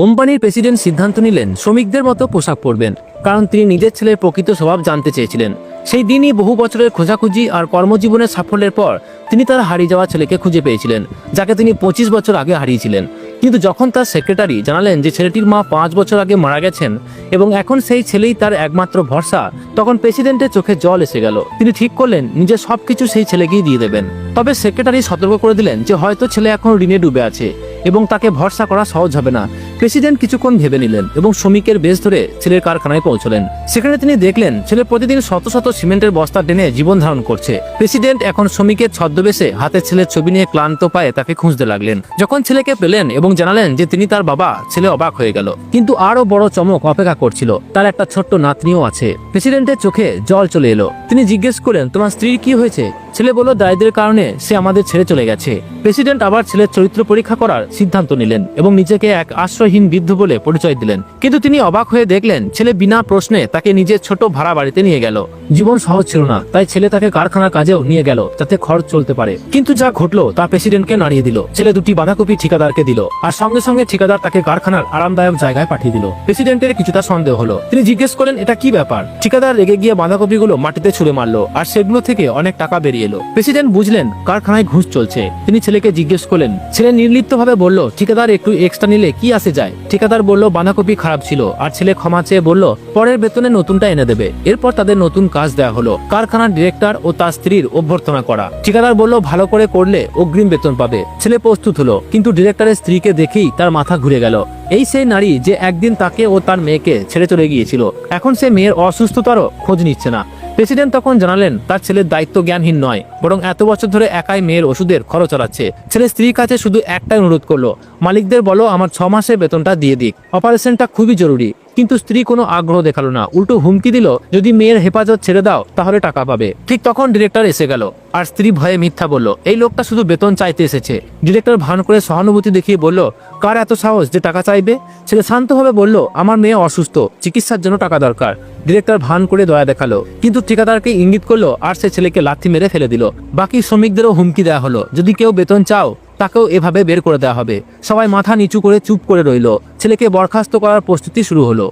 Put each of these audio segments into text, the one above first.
কোম্পানির প্রেসিডেন্ট সিদ্ধান্ত নিলেন, শ্রমিকদের মতো পোশাক পরবেন। কারণ তিনি নিজের ছেলের প্রকৃত স্বভাব জানতে চেয়েছিলেন। সেই দিনই বহু বছরের খোঁজাখুঁজি আর কর্মজীবনের সাফল্যের পর তিনি তার হারিয়ে যাওয়া ছেলেকে খুঁজে পেয়েছিলেন, যাকে তিনি পঁচিশ বছর আগে হারিয়েছিলেন। কিন্তু যখন তার সেক্রেটারি জানালেন যে ছেলেটির মা পাঁচ বছর আগে মারা গেছেন এবং এখন সেই ছেলেই তার একমাত্র ভরসা, তখন প্রেসিডেন্টের চোখে জল এসে গেল। তিনি ঠিক করলেন, নিজের সব কিছু সেই ছেলেকেই দিয়ে দেবেন। তবে সেক্রেটারি সতর্ক করে দিলেন যে হয়তো ছেলে এখন ঋণে ডুবে আছে এবং তাকে ভরসা করা সহজ হবে না। প্রেসিডেন্ট কিছুক্ষণ ভেবে নিলেন এবং শ্রমিকের বেশ ধরে ছেলের কারখানায় পৌঁছলেন। সেখানে তিনি দেখলেন, ছেলে প্রতিদিন শত শত সিমেন্টের বস্তা টেনে জীবন ধারণ করছে। প্রেসিডেন্ট এখন শ্রমিকের ছদ্মবেশে হাতে ছেলের ছবি নিয়ে ক্লান্ত পায়ে তাকে খুঁজতে লাগলেন। যখন ছেলেকে পেলেন এবং জানালেন যে তিনি তার বাবা, ছেলে অবাক হয়ে গেল। কিন্তু আরও বড় চমক অপেক্ষা করছিল। তার একটা ছোট্ট নাতনিও আছে। প্রেসিডেন্টের চোখে জল চলে এলো। তিনি জিজ্ঞেস করলেন, তোমার স্ত্রীর কি হয়েছে? ছেলে বলল, দারিদ্রের কারণে সে আমাদের ছেড়ে চলে গেছে। প্রেসিডেন্ট আবার ছেলের চরিত্র পরীক্ষা করার সিদ্ধান্ত নিলেন এবং নিজেকে এক আশ্রয়হীন বৃদ্ধ বলে পরিচয় দিলেন। কিন্তু তিনি অবাক হয়ে দেখলেন, ছেলে বিনা প্রশ্নে তাকে নিজের ছোট ভাড়া বাড়িতে নিয়ে গেল। জীবন সহজ ছিল না, তাই ছেলে তাকে কারখানার কাজেও নিয়ে গেল যাতে খরচ চলতে পারে। কিন্তু যা ঘটলো, তা প্রেসিডেন্টকে নাড়িয়ে দিল। ছেলে দুটি বাঁধাকপি ঠিকাদারকে দিল আর সঙ্গে সঙ্গে ঠিকাদার তাকে কারখানার আরামদায়ক জায়গায় পাঠিয়ে দিল। প্রেসিডেন্টের কিছুটা সন্দেহ হলো। তিনি জিজ্ঞেস করেন এটা কি ব্যাপার? ঠিকাদার রেগে গিয়ে বাঁধাকপিগুলো মাটিতে ছুঁড়ে মারলো আর সেগুলো থেকে অনেক টাকা বেরিয়ে এলো। প্রেসিডেন্ট বুঝলেন কারখানায় ঘুষ চলছে। তিনি ছেলেকে জিজ্ঞেস করলেন, ছেলে নির্লিপ্ত ভাবে বলল, ঠিকাদার একটু এক্সট্রা নিলে কি আসে যায়? ঠিকাদার বলল, বাঁধাকপি খারাপ ছিল। আর ছেলে ক্ষমা চেয়ে বলল, পরের বেতনে নতুনটা এনে দেবে। এরপর তাদের নতুন কাজ দেওয়া হলো, কারখানার ডিরেক্টর ও তার স্ত্রীর অভ্যর্থনা করা। ঠিকাদার বলল, ভালো করে করলে অগ্রিম বেতন পাবে। ছেলে প্রস্তুত হলো, কিন্তু ডিরেক্টরের স্ত্রীকে দেখেই তার মাথা ঘুরে গেল। এই সেই নারী যে একদিন তাকে ও তার মেয়েকে ছেড়ে চলে গিয়েছিল। এখন সে মেয়ের অসুস্থতারও খোঁজ নিচ্ছে না। প্রেসিডেন্ট তখন জানালেন, তার ছেলের দায়িত্ব জ্ঞানহীন নয়, বরং এত বছর ধরে একাই মেয়ের ওষুধের খরচ চালাচ্ছে। ছেলে স্ত্রীর কাছে শুধু একটাই অনুরোধ করল, মালিকদের বলো আমার ছ মাসের বেতনটা দিয়ে দিক। অপারেশনটা খুবই জরুরি। কিন্তু স্ত্রী কোনো আগ্রহ দেখাল না। উল্টো হুমকি দিল, যদি মেয়ের হেফাজত ছেড়ে দাও, তাহলে টাকা পাবে। ঠিক তখন ডিরেক্টর এসে গেল। আর স্ত্রী ভয়ে মিথ্যা বলল, এই লোকটা শুধু বেতন চাইতে এসেছে। ডিরেক্টর ভান করে সহানুভূতি দেখিয়ে বলল, কার এত সাহস যে টাকা চাইবে? ছেলে শান্তভাবে বলল, আমার মেয়ে অসুস্থ, চিকিৎসার জন্য টাকা দরকার। ডিরেক্টর ভান করে দয়া দেখাল, কিন্তু ঠিকাদারকে ইঙ্গিত করল, আর সে ছেলেকে লাথি মেরে ফেলে দিল। বাকি শ্রমিকদেরও হুমকি দেওয়া হলো, যদি কেউ বেতন চাও তাকেও এভাবে বের করে দেওয়া হবে। সবাই মাথা নিচু করে চুপ করে রইল। ছেলেকে বরখাস্ত করার প্রস্তুতি শুরু হলো।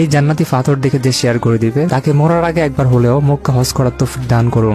এই জান্নাতি পাথর দেখে যে শেয়ার করে দিবে, তাকে মরার আগে একবার হলেও মক্কা হজ করার তো দান করুন।